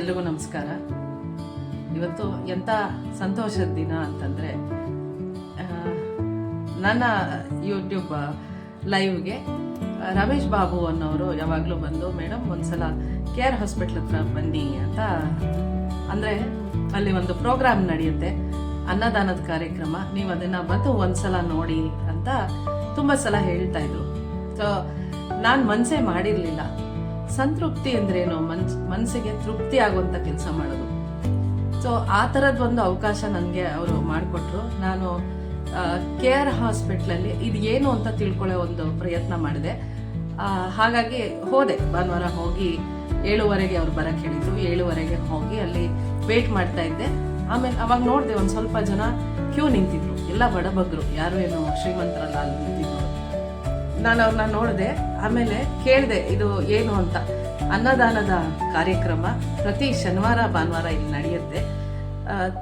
ಎಲ್ರಿಗೂ ನಮಸ್ಕಾರ. ಇವತ್ತು ಎಂಥ ಸಂತೋಷದ ದಿನ ಅಂತಂದರೆ ನನ್ನ ಯೂಟ್ಯೂಬ್ ಲೈವ್ಗೆ ರಮೇಶ್ ಬಾಬು ಅನ್ನೋರು ಯಾವಾಗಲೂ ಬಂದು ಮೇಡಮ್ ಒಂದ್ಸಲ ಕೇರ್ ಹಾಸ್ಪಿಟ್ಲ್ ಹತ್ರ ಬನ್ನಿ ಅಂತ. ಅಂದರೆ ಅಲ್ಲಿ ಒಂದು ಪ್ರೋಗ್ರಾಮ್ ನಡೆಯುತ್ತೆ, ಅನ್ನದಾನದ ಕಾರ್ಯಕ್ರಮ. ನೀವು ಅದನ್ನು ಬಂದು ಒಂದ್ಸಲ ನೋಡಿ ಅಂತ ತುಂಬ ಸಲ ಹೇಳ್ತಾ ಇದ್ರು. ಸೊ ನಾನು ಮನಸ್ಸೇ ಮಾಡಿರಲಿಲ್ಲ. ಸಂತೃಪ್ತಿ ಅಂದ್ರೇನು? ಮನ್ಸ್ ಮನಸ್ಸಿಗೆ ತೃಪ್ತಿ ಆಗುವಂಥ ಕೆಲಸ ಮಾಡೋದು. ಸೊ ಆ ಥರದ್ದು ಒಂದು ಅವಕಾಶ ನನಗೆ ಅವರು ಮಾಡಿಕೊಟ್ರು. ನಾನು ಕೆ ಆರ್ ಹಾಸ್ಪಿಟ್ಲಲ್ಲಿ ಇದು ಏನು ಅಂತ ತಿಳ್ಕೊಳ್ಳೋ ಒಂದು ಪ್ರಯತ್ನ ಮಾಡಿದೆ. ಹಾಗಾಗಿ ಹೋದೆ. ಭಾನುವಾರ ಹೋಗಿ ಏಳುವರೆಗೆ ಅವ್ರು ಬರಕ್ಕೆ ಹೇಳಿದ್ರು. ಏಳುವರೆಗೆ ಹೋಗಿ ಅಲ್ಲಿ ವೇಟ್ ಮಾಡ್ತಾ ಇದ್ದೆ. ಆಮೇಲೆ ಅವಾಗ ನೋಡಿದೆ ಒಂದು ಸ್ವಲ್ಪ ಜನ ಕ್ಯೂ ನಿಂತಿದ್ರು. ಎಲ್ಲ ಬಡಬಗ್ರು. ಯಾರು ಏನು ಶ್ರೀಮಂತರಲ್ಲ ಅಲ್ಲಿ ನಿಂತಿದ್ರು. ನಾನು ಅವ್ರನ್ನ ನೋಡಿದೆ, ಆಮೇಲೆ ಕೇಳಿದೆ, ಇದು ಏನು ಅಂತ. ಅನ್ನದಾನದ ಕಾರ್ಯಕ್ರಮ ಪ್ರತಿ ಶನಿವಾರ, ಭಾನುವಾರ ಇಲ್ಲಿ ನಡೆಯುತ್ತೆ.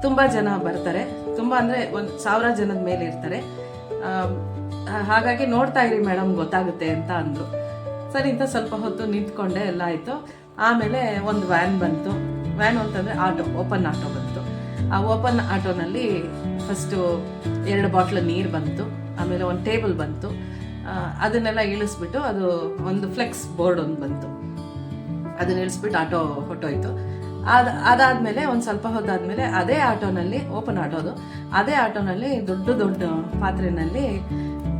ತುಂಬ ಜನ ಬರ್ತಾರೆ. ತುಂಬ ಅಂದರೆ ಒಂದು ಸಾವಿರ ಜನದ ಮೇಲೆ ಇರ್ತಾರೆ. ಹಾಗಾಗಿ ನೋಡ್ತಾ ಇರಿ ಮೇಡಮ್ ಗೊತ್ತಾಗುತ್ತೆ ಅಂತ ಅಂದರು. ಸರಿ ಅಂತ ಸ್ವಲ್ಪ ಹೊತ್ತು ನಿಂತ್ಕೊಂಡೆ, ಎಲ್ಲ ಆಯಿತು. ಆಮೇಲೆ ಒಂದು ವ್ಯಾನ್ ಬಂತು. ವ್ಯಾನ್ ಅಂತಂದರೆ ಆಟೋ, ಓಪನ್ ಆಟೋ ಬಂತು. ಆ ಓಪನ್ ಆಟೋನಲ್ಲಿ ಫಸ್ಟು ಎರಡು ಬಾಟ್ಲು ನೀರು ಬಂತು. ಆಮೇಲೆ ಒಂದು ಟೇಬಲ್ ಬಂತು. ಅದನ್ನೆಲ್ಲ ಇಳಿಸ್ಬಿಟ್ಟು ಅದು ಒಂದು ಫ್ಲೆಕ್ಸ್ ಬೋರ್ಡ್ ಒಂದು ಬಂತು. ಅದನ್ನ ಇಳಿಸ್ಬಿಟ್ಟು ಆಟೋ ಹೊಟ್ಟೋಯ್ತು ಅದ್, ಅದಾದ್ಮೇಲೆ ಒಂದು ಸ್ವಲ್ಪ ಹೊತ್ತಾದ್ಮೇಲೆ ಅದೇ ಆಟೋನಲ್ಲಿ ಓಪನ್ ಆಟೋದು. ಅದೇ ಆಟೋನಲ್ಲಿ ದೊಡ್ಡ ದೊಡ್ಡ ಪಾತ್ರೆನಲ್ಲಿ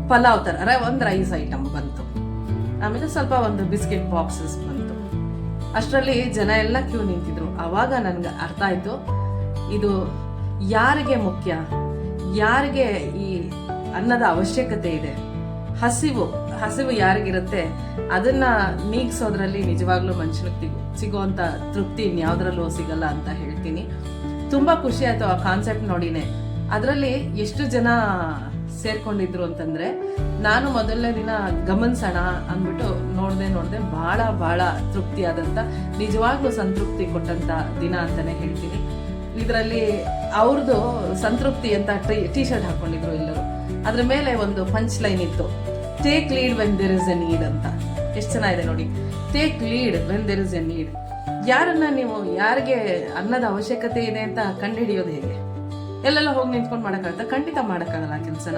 ಪಲಾವ್ ಥರ ಅರೆ ಒಂದು ರೈಸ್ ಐಟಮ್ ಬಂತು. ಆಮೇಲೆ ಸ್ವಲ್ಪ ಒಂದು ಬಿಸ್ಕೆಟ್ ಬಾಕ್ಸಸ್ ಬಂತು. ಅಷ್ಟರಲ್ಲಿ ಜನ ಎಲ್ಲ ಕ್ಯೂ ನಿಂತಿದ್ರು. ಆವಾಗ ನನ್ಗೆ ಅರ್ಥ ಆಯ್ತು, ಇದು ಯಾರಿಗೆ ಮುಖ್ಯ? ಯಾರಿಗೆ ಈ ಅನ್ನದ ಅವಶ್ಯಕತೆ ಇದೆ? ಹಸಿವು ಹಸಿವು ಯಾರಿಗಿರುತ್ತೆ, ಅದನ್ನ ನೀಗ್ಸೋದ್ರಲ್ಲಿ ನಿಜವಾಗ್ಲೂ ಮನುಷ್ಯನಿಗೆ ಸಿಗುವಂತ ತೃಪ್ತಿ ಇನ್ಯಾವುದ್ರಲ್ಲೂ ಸಿಗಲ್ಲ ಅಂತ ಹೇಳ್ತೀನಿ. ತುಂಬಾ ಖುಷಿ ಆಯ್ತು ಆ ಕಾನ್ಸೆಪ್ಟ್ ನೋಡಿನೆ. ಅದರಲ್ಲಿ ಎಷ್ಟು ಜನ ಸೇರ್ಕೊಂಡಿದ್ರು ಅಂತಂದ್ರೆ, ನಾನು ಮೊದಲನೇ ದಿನ ಗಮನಿಸೋಣ ಅಂದ್ಬಿಟ್ಟು ನೋಡ್ದೆ ನೋಡ್ದೆ ಬಹಳ ಬಹಳ ತೃಪ್ತಿಯಾದಂತ, ನಿಜವಾಗ್ಲೂ ಸಂತೃಪ್ತಿ ಕೊಟ್ಟಂತ ದಿನ ಅಂತಾನೆ ಹೇಳ್ತೀನಿ. ಇದರಲ್ಲಿ ಅವ್ರದ್ದು ಸಂತೃಪ್ತಿ ಅಂತ ಟಿ ಶರ್ಟ್ ಹಾಕೊಂಡಿದ್ರು ಎಲ್ಲರೂ. ಅದ್ರ ಮೇಲೆ ಒಂದು ಪಂಚ್ ಲೈನ್ ಇತ್ತು. Take lead when there is a need ಅಂತ. ಎಷ್ಟು ಚೆನ್ನಾಗಿದೆ ನೋಡಿ. Take lead when there is a need ಯಾರನ್ನ ನೀವು, ಯಾರಿಗೆ ಅನ್ನದ ಅವಶ್ಯಕತೆ ಇದೆ ಅಂತ ಕಂಡುಹಿಡಿಯೋದು ಹೇಗೆ? ಎಲ್ಲೆಲ್ಲ ಹೋಗಿ ನಿಂತ್ಕೊಂಡು ಮಾಡೋಕ್ಕಾಗುತ್ತೆ? ಖಂಡಿತ ಮಾಡೋಕ್ಕಾಗಲ್ಲ ಕೆಲಸನ.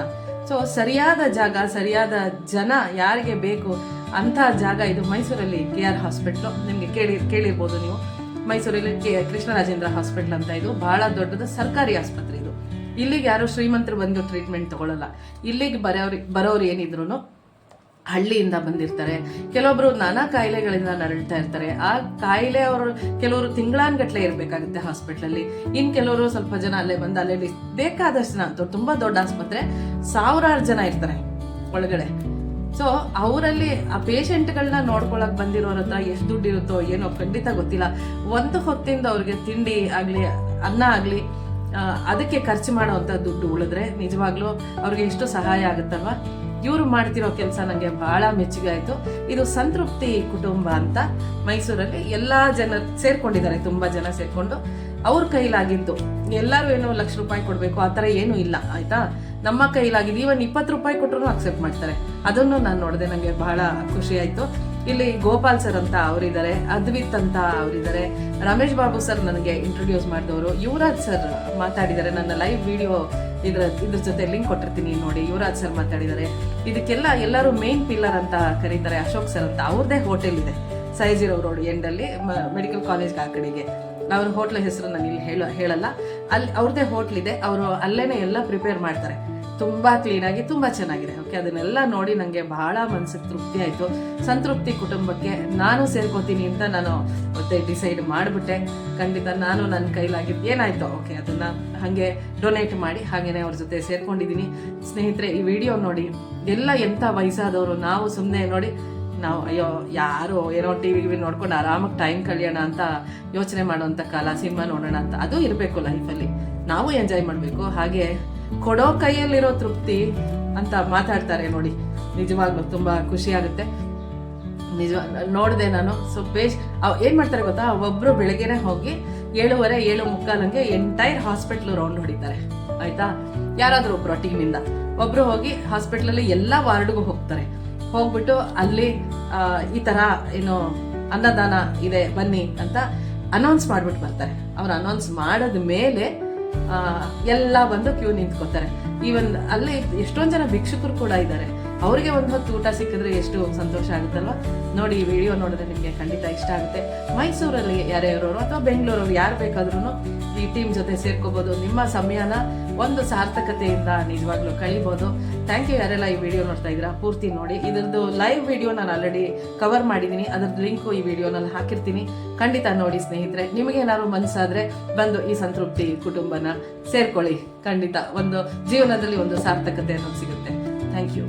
ಸೊ ಸರಿಯಾದ ಜಾಗ, ಸರಿಯಾದ ಜನ ಯಾರಿಗೆ ಬೇಕು, ಅಂಥ ಜಾಗ ಇದು ಮೈಸೂರಲ್ಲಿ ಕೆ ಆರ್ ಹಾಸ್ಪಿಟ್ಲು. ನಿಮಗೆ ಕೇಳಿ, ಕೇಳಿರ್ಬೋದು ನೀವು. ಮೈಸೂರಲ್ಲಿ ಕೆ, ಕೃಷ್ಣರಾಜೇಂದ್ರ ಹಾಸ್ಪಿಟ್ಲ್ ಅಂತ ಇದು. ಬಹಳ ದೊಡ್ಡದು ಸರ್ಕಾರಿ ಆಸ್ಪತ್ರೆ ಇದು. ಇಲ್ಲಿಗೆ ಯಾರು ಶ್ರೀಮಂತರು ಬಂದು ಟ್ರೀಟ್ಮೆಂಟ್ ತಗೊಳ್ಳಲ್ಲ ಇಲ್ಲಿಗೆ ಬರೋರು ಬರೋರು ಏನಿದ್ರು ಹಳ್ಳಿಯಿಂದ ಬಂದಿರ್ತಾರೆ. ಕೆಲವೊಬ್ರು ನಾನಾ ಕಾಯಿಲೆಗಳಿಂದ ನರಳ್ತಾ ಇರ್ತಾರೆ. ಆ ಕಾಯಿಲೆ ಅವರು ಕೆಲವರು ತಿಂಗಳಾನ್ಗಟ್ಲೆ ಇರಬೇಕಾಗುತ್ತೆ ಹಾಸ್ಪಿಟ್ಲಲ್ಲಿ. ಇನ್ ಕೆಲವರು ಸ್ವಲ್ಪ ಜನ ಅಲ್ಲೇ ಬಂದು ಅಲ್ಲೇ ಬೇಕಾದಷ್ಟು ಜನ ತುಂಬಾ ದೊಡ್ಡ ಆಸ್ಪತ್ರೆ, ಸಾವಿರಾರು ಜನ ಇರ್ತಾರೆ ಒಳಗಡೆ. ಸೊ ಅವರಲ್ಲಿ ಆ ಪೇಷಂಟ್ಗಳನ್ನ ನೋಡ್ಕೊಳಕ್ ಬಂದಿರೋರ ಹತ್ರ ಎಷ್ಟು ದುಡ್ಡು ಇರುತ್ತೋ ಏನೋ ಖಂಡಿತ ಗೊತ್ತಿಲ್ಲ. ಒಂದು ಹೊತ್ತಿಂದ ಅವ್ರಿಗೆ ತಿಂಡಿ ಆಗಲಿ, ಅನ್ನ ಆಗಲಿ ಅದಕ್ಕೆ ಖರ್ಚು ಮಾಡೋವಂಥ ದುಡ್ಡು ಉಳಿದ್ರೆ ನಿಜವಾಗ್ಲೂ ಅವ್ರಿಗೆ ಎಷ್ಟು ಸಹಾಯ ಆಗುತ್ತಲ್ವಾ? ಇವರು ಮಾಡ್ತಿರೋ ಕೆಲಸ ನನಗೆ ಬಹಳ ಮೆಚ್ಚುಗೆ ಆಯಿತು. ಇದು ಸಂತೃಪ್ತಿ ಕುಟುಂಬ ಅಂತ ಮೈಸೂರಲ್ಲಿ ಎಲ್ಲ ಜನ ಸೇರ್ಕೊಂಡಿದ್ದಾರೆ, ತುಂಬ ಜನ ಸೇರ್ಕೊಂಡು. ಅವ್ರ ಕೈಲಾಗಿದ್ದು, ಎಲ್ಲರೂ ಏನೋ ಲಕ್ಷ ರೂಪಾಯಿ ಕೊಡಬೇಕು, ಆ ಥರ ಏನೂ ಇಲ್ಲ, ಆಯ್ತಾ? ನಮ್ಮ ಕೈಲಾಗಿದ್ದು ಈವನ್ ಇಪ್ಪತ್ತು ರೂಪಾಯಿ ಕೊಟ್ಟರು ಅಕ್ಸೆಪ್ಟ್ ಮಾಡ್ತಾರೆ. ಅದನ್ನು ನಾನು ನೋಡಿದೆ ನನಗೆ ಬಹಳ ಖುಷಿ ಆಯ್ತು. ಇಲ್ಲಿ ಗೋಪಾಲ್ ಸರ್ ಅಂತ ಅವರಿದ್ದಾರೆ, ಅದ್ವಿತ್ ಅಂತ ಅವರಿದ್ದಾರೆ, ರಮೇಶ್ ಬಾಬು ಸರ್ ನನಗೆ ಇಂಟ್ರೊಡ್ಯೂಸ್ ಮಾಡಿದವರು. ಯುವರಾಜ್ ಸರ್ ಮಾತಾಡಿದ್ದಾರೆ, ನನ್ನ ಲೈವ್ ವಿಡಿಯೋ ಇದ್ರ ಇದ್ರ ಜೊತೆ ಲಿಂಕ್ ಕೊಟ್ಟಿರ್ತೀನಿ ನೋಡಿ. ಯುವರಾಜ್ ಸರ್ ಮಾತಾಡಿದ್ದಾರೆ ಇದಕ್ಕೆಲ್ಲ ಎಲ್ಲರೂ ಮೇನ್ ಪಿಲ್ಲರ್ ಅಂತ ಕರೀತಾರೆ ಅಶೋಕ್ ಸರ್ ಅಂತ. ಅವ್ರದ್ದೇ ಹೋಟೆಲ್ ಇದೆ. ಸೈಜಿರೋ ರೋಡ್ ಎಂಡಲ್ಲಿ ಮೆಡಿಕಲ್ ಕಾಲೇಜ್ ಆ ಕಡೆಗೆ. ಅವ್ರ ಹೋಟ್ಲ್ ಹೆಸರು ನಾನು ಇಲ್ಲಿ ಹೇಳ, ಹೇಳಲ್ಲ. ಅಲ್ಲಿ ಅವ್ರದೇ ಹೋಟ್ಲ್ ಇದೆ. ಅವರು ಅಲ್ಲೇನೆ ಎಲ್ಲ ಪ್ರಿಪೇರ್ ಮಾಡ್ತಾರೆ. ತುಂಬಾ ಕ್ಲೀನ್ ಆಗಿ ತುಂಬಾ ಚೆನ್ನಾಗಿದೆ. ಓಕೆ ಅದನ್ನೆಲ್ಲ ನೋಡಿ ನನಗೆ ಬಹಳ ಮನಸ್ಸಿಗೆ ತೃಪ್ತಿ ಆಯ್ತು. ಸಂತೃಪ್ತಿ ಕುಟುಂಬಕ್ಕೆ ನಾನು ಸೇರ್ಕೋತೀನಿ ಅಂತ ನಾನು ಮತ್ತೆ ಡಿಸೈಡ್ ಮಾಡಿಬಿಟ್ಟೆ. ಖಂಡಿತ ನಾನು ನನ್ನ ಕೈಲಾಗಿದ್ದು ಏನಾಯ್ತು ಓಕೆ ಅದನ್ನ ಹಾಗೆ ಡೊನೇಟ್ ಮಾಡಿ ಹಾಗೇನೆ ಅವ್ರ ಜೊತೆ ಸೇರ್ಕೊಂಡಿದ್ದೀನಿ. ಸ್ನೇಹಿತರೆ, ಈ ವಿಡಿಯೋ ನೋಡಿ, ಎಲ್ಲ ಎಂಥ ವಯಸ್ಸಾದವರು ನಾವು ಸುಮ್ಮನೆ ನೋಡಿ, ನಾವು ಅಯ್ಯೋ, ಯಾರು ಏನೋ ಟಿ ವಿ ನೋಡ್ಕೊಂಡು ಆರಾಮಾಗಿ ಟೈಮ್ ಕಳಿಯೋಣ ಅಂತ ಯೋಚನೆ ಮಾಡುವಂಥ ಕಾಲ, ಸಿನಿಮಾ ನೋಡೋಣ ಅಂತ, ಅದು ಇರಬೇಕು ಲೈಫಲ್ಲಿ ನಾವು ಎಂಜಾಯ್ ಮಾಡಬೇಕು. ಹಾಗೆ ಕೊಡೋ ಕೈಯಲ್ಲಿರೋ ತೃಪ್ತಿ ಅಂತ ಮಾತಾಡ್ತಾರೆ ನೋಡಿ. ನಿಜವಾಗ್ಲೂ ತುಂಬ ಖುಷಿ ಆಗುತ್ತೆ. ನಿಜ, ನೋಡಿದೆ ನಾನು. ಸೊ ಪೇಜ್ ಏನು ಮಾಡ್ತಾರೆ ಗೊತ್ತಾ? ಒಬ್ರು ಬೆಳಗ್ಗೆನೆ ಹೋಗಿ ಏಳುವರೆ, ಏಳು ಮುಕ್ಕಾಲಂಗೆ ಎಂಟೈರ್ ಹಾಸ್ಪಿಟ್ಲ್ ರೌಂಡ್ ಹೊಡಿತಾರೆ. ಆಯ್ತಾ? ಯಾರಾದ್ರೂ ಒಬ್ರು ಟೀಮಿಂದ ಒಬ್ರು ಹೋಗಿ ಹಾಸ್ಪಿಟ್ಲಲ್ಲಿ ಎಲ್ಲ ವಾರ್ಡ್ಗೂ ಹೋಗ್ತಾರೆ. ಹೋಗ್ಬಿಟ್ಟು ಅಲ್ಲಿ ಈ ತರ ಏನು ಅನ್ನದಾನ ಇದೆ, ಬನ್ನಿ ಅಂತ ಅನೌನ್ಸ್ ಮಾಡ್ಬಿಟ್ಟು ಬರ್ತಾರೆ. ಅವ್ರು ಅನೌನ್ಸ್ ಮಾಡಿದ ಮೇಲೆ ಎಲ್ಲ ಬಂದು ಕ್ಯೂ ನಿಂತ್ಕೋತಾರೆ. ಈವನ್ ಅಲ್ಲಿ ಎಷ್ಟೊಂದು ಜನ ಭಿಕ್ಷುಕರು ಕೂಡ ಇದ್ದಾರೆ. ಅವರಿಗೆ ಒಂದು ಹೊತ್ತು ಊಟ ಸಿಕ್ಕಿದ್ರೆ ಎಷ್ಟು ಸಂತೋಷ ಆಗುತ್ತಲ್ವ? ನೋಡಿ ಈ ವಿಡಿಯೋ ನೋಡಿದ್ರೆ ನಿಮಗೆ ಖಂಡಿತ ಇಷ್ಟ ಆಗುತ್ತೆ. ಮೈಸೂರಲ್ಲಿ ಯಾರೇ ಇರೋರು ಅಥವಾ ಬೆಂಗಳೂರವ್ರು ಯಾರು ಬೇಕಾದ್ರೂ ಈ ಟೀಮ್ ಜೊತೆ ಸೇರ್ಕೋಬಹುದು ನಿಮ್ಮ ಸಮಯನ ಒಂದು ಸಾರ್ಥಕತೆಯಿಂದ ನಿಜವಾಗ್ಲೂ ಕಳಿಬೋದು. ಥ್ಯಾಂಕ್ ಯು ಯಾರೆಲ್ಲ ಈ ವಿಡಿಯೋ ನೋಡ್ತಾ ಇದ್ದೀರಾ? ಪೂರ್ತಿ ನೋಡಿ. ಇದರದ್ದು ಲೈವ್ ವಿಡಿಯೋ ನಾನು ಆಲ್ರೆಡಿ ಕವರ್ ಮಾಡಿದ್ದೀನಿ. ಅದರದ್ದು ಲಿಂಕು ಈ ವಿಡಿಯೋನಲ್ಲಿ ಹಾಕಿರ್ತೀನಿ. ಖಂಡಿತ ನೋಡಿ ಸ್ನೇಹಿತರೆ. ನಿಮಗೆ ಏನಾದ್ರು ಮನಸ್ಸಾದ್ರೆ ಬಂದು ಈ ಸಂತೃಪ್ತಿ ಕುಟುಂಬನ ಸೇರ್ಕೊಳ್ಳಿ. ಖಂಡಿತ ಒಂದು ಜೀವನದಲ್ಲಿ ಒಂದು ಸಾರ್ಥಕತೆ ಅನ್ನೋದು ಸಿಗುತ್ತೆ. ಥ್ಯಾಂಕ್ ಯು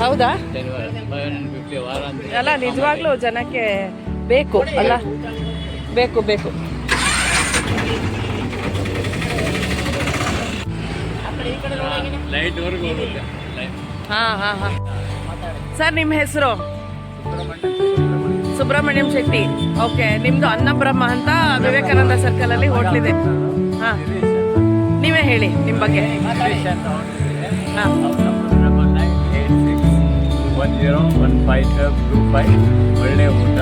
ಹೌದಾ? ಅಲ್ಲ ನಿಜವಾಗ್ಲೂ ಜನಕ್ಕೆ ಬೇಕು ಅಲ್ಲ? ಬೇಕು ಬೇಕು. ಹಾ ಹಾ ಹಾ. ಸರ್ ನಿಮ್ಮ ಹೆಸರು? ಸುಬ್ರಹ್ಮಣ್ಯಂ ಶೆಟ್ಟಿ. ಓಕೆ ನಿಮ್ದು ಅನ್ನಬ್ರಹ್ಮ ಅಂತ ವಿವೇಕಾನಂದ ಸರ್ಕಲ್ ಅಲ್ಲಿ ಹೋಟ್ಲ್ ಇದೆ. ಹಾ. ನೀವೇ ಹೇಳಿ ನಿಮ್ಮ ಬಗ್ಗೆ. One zero one five two five ಒಳ್ಳೆ ಊಟ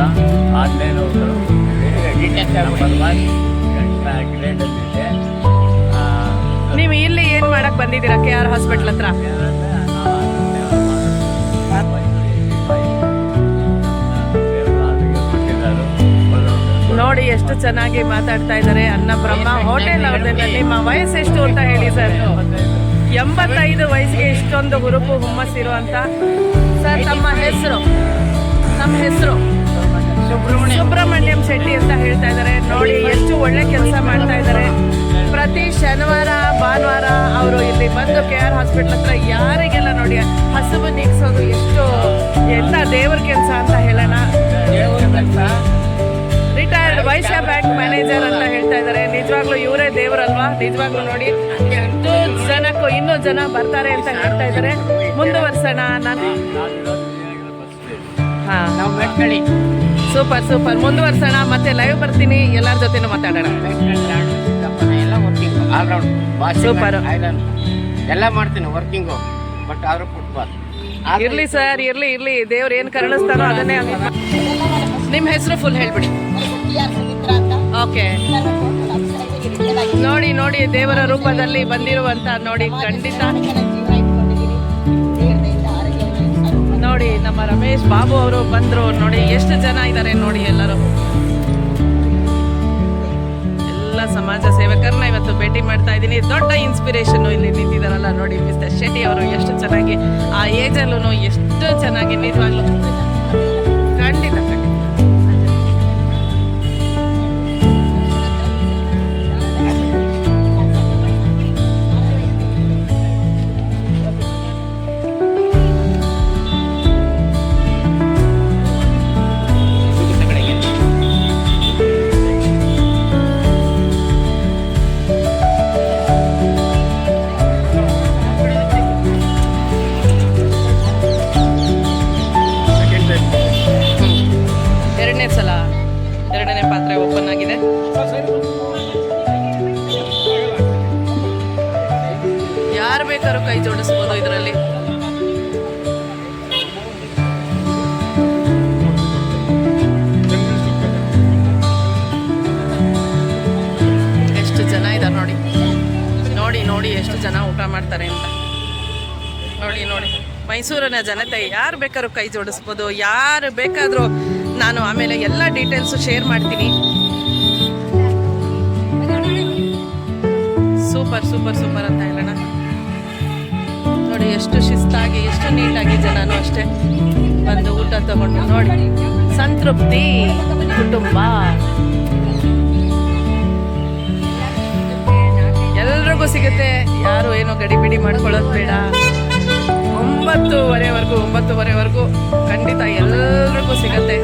ಆನ್ಲೈನ್ ನೀವು ಇಲ್ಲಿ ಏನ್ ಮಾಡಕ್ ಬಂದಿದ್ದೀರಾ ಕೆ ಆರ್ ಹಾಸ್ಪಿಟ್ಲ್ ಹತ್ರ? ನೋಡಿ ಎಷ್ಟು ಚೆನ್ನಾಗಿ ಮಾತಾಡ್ತಾ ಇದ್ದಾರೆ. ಅನ್ನ ಬ್ರಹ್ಮ ಹೋಟೆಲ್ ಅವ್ರದ್ದು. ನಿಮ್ಮ ವಯಸ್ಸು ಎಷ್ಟು ಅಂತ ಹೇಳಿ ಸರ್. ಎಂಬತ್ತೈದು ವಯಸ್ಸಿಗೆ ಇಷ್ಟೊಂದು ಹುರುಪು ಹುಮ್ಮಸ್ಸಿರುವಂತ ಸರ್ ತಮ್ಮ ಹೆಸರು? ನಮ್ಮ ಹೆಸರು? ಸುಬ್ರಹ್ಮಣ್ಯಂ. ಶೆಟ್ಟಿ ಅಂತ ಹೇಳ್ತಾ ಇದ್ದಾರೆ. ನೋಡಿ ಎಷ್ಟು ಒಳ್ಳೆ ಕೆಲಸ ಮಾಡ್ತಾ ಇದ್ದಾರೆ. ಪ್ರತಿ ಶನಿವಾರ ಭಾನುವಾರ ಅವರು ಇಲ್ಲಿ ಬಂದು ಕೆ ಆರ್ ಹಾಸ್ಪಿಟಲ್ ಹತ್ರ ಯಾರಿಗೆಲ್ಲ ನೋಡಿ ಹಸುವು ನೀಗಿಸೋದು ಎಷ್ಟು ಎಂತ ದೇವ್ರ ಕೆಲಸ ಅಂತ ಹೇಳೋಣ. ನಿಜವಾಗ್ಲೂ ಇವರೇ ದೇವರಲ್ವಾ? ನಿಜವಾಗ್ಲೂ ನೋಡಿ ಎಷ್ಟು ಜನಕ್ಕೂ ಇನ್ನೂ ಜನ ಬರ್ತಾರೆ ಅಂತ ಹೇಳ್ತಾ ಇದ್ದಾರೆ. ಮುಂದುವರ್ಸೋಣ ನಾನು. ಹಾಂ. ನಾವು ಸೂಪರ್ ಸೂಪರ್. ಮುಂದುವರ್ಸೋಣ ಮತ್ತೆ ಲೈವ್ ಬರ್ತೀನಿ ಎಲ್ಲರ ಜೊತೆನೂ ಮಾತಾಡೋಣ. ಐರನ್ ಎಲ್ಲ ಮಾಡ್ತೀನಿ ವರ್ಕಿಂಗು ಬಟ್ ಆದ್ರೂ ಫುಟ್ಬಾಲ್ ಇರ್ಲಿ ಸರ್ ಇರ್ಲಿ ಇರ್ಲಿ. ದೇವ್ರು ಏನ್ ಕರುಣಿಸ್ತಾರೋ ಅದನ್ನೇ ಹಂಗೆ. ಮಾ- ನಿಮ್ ಹೆಸರು ಫುಲ್ ಹೇಳ್ಬಿಡಿ. ಓಕೆ ನೋಡಿ ನೋಡಿ, ದೇವರ ರೂಪದಲ್ಲಿ ಬಂದಿರುವಂತ ನೋಡಿ, ಖಂಡಿತ. ನೋಡಿ, ನಮ್ಮ ರಮೇಶ್ ಬಾಬು ಅವರು ಬಂದ್ರು. ನೋಡಿ, ಎಷ್ಟು ಜನ ಇದ್ದಾರೆ ನೋಡಿ ಎಲ್ಲರೂ. ಎಲ್ಲ ಸಮಾಜ ಸೇವಕರನ್ನ ಇವತ್ತು ಭೇಟಿ ಮಾಡ್ತಾ ಇದ್ದೀನಿ. ದೊಡ್ಡ ಇನ್ಸ್ಪಿರೇಷನ್ ಇಲ್ಲಿ ನಿಂತಿದ್ದಾರಲ್ಲ ನೋಡಿ ಮಿಸ್ಟರ್ ಶೆಟ್ಟಿ ಅವರು ಎಷ್ಟು ಚೆನ್ನಾಗಿ, ಆ ಏಜಲ್ಲೂ ಎಷ್ಟು ಚೆನ್ನಾಗಿ ನಿಜವಾಗ್ಲು ಎರಡನೇ ಪಾತ್ರೆ ಓಪನ್ ಆಗಿದೆ. ಯಾರು ಬೇಕಾದ್ರೂ ಕೈ ಜೋಡಿಸ್ಬೋದು ಇದರಲ್ಲಿ. ಎಷ್ಟು ಜನ ಇದಾರೆ ನೋಡಿ. ನೋಡಿ ನೋಡಿ ಎಷ್ಟು ಜನ ಊಟ ಮಾಡ್ತಾರೆ ಅಂತ. ನೋಡಿ ನೋಡಿ. ಮೈಸೂರಿನ ಜನತೆ ಯಾರು ಬೇಕಾದ್ರೂ ಕೈ ಜೋಡಿಸ್ಬೋದು, ಯಾರು ಬೇಕಾದರೂ ನಾನು ಆಮೇಲೆ ಎಲ್ಲ ಡೀಟೇಲ್ಸು ಶೇರ್ ಮಾಡ್ತೀನಿ. ಸೂಪರ್ ಸೂಪರ್ ಸೂಪರ್ ಅಂತ ಹೇಳೋಣ. ನೋಡಿ ಎಷ್ಟು ಶಿಸ್ತಾಗಿ, ಎಷ್ಟು ನೀಟಾಗಿ ಜನಾನು ಅಷ್ಟೇ ಬಂದು ಊಟ ತಗೊಂಡು ನೋಡಿ. ಸಂತೃಪ್ತಿ ಕುಟುಂಬ. ಎಲ್ರಿಗೂ ಸಿಗುತ್ತೆ. ಯಾರು ಏನೋ ಗಡಿಬಿಡಿ ಮಾಡ್ಕೊಳ್ಳೋದು ಬೇಡ. ಒಂಬತ್ತುವರೆವರೆಗೂ ಒಂಬತ್ತುವರೆವರೆಗೂ ಖಂಡಿತ ಎಲ್ಲರಿಗೂ ಸಿಗತ್ತೆ.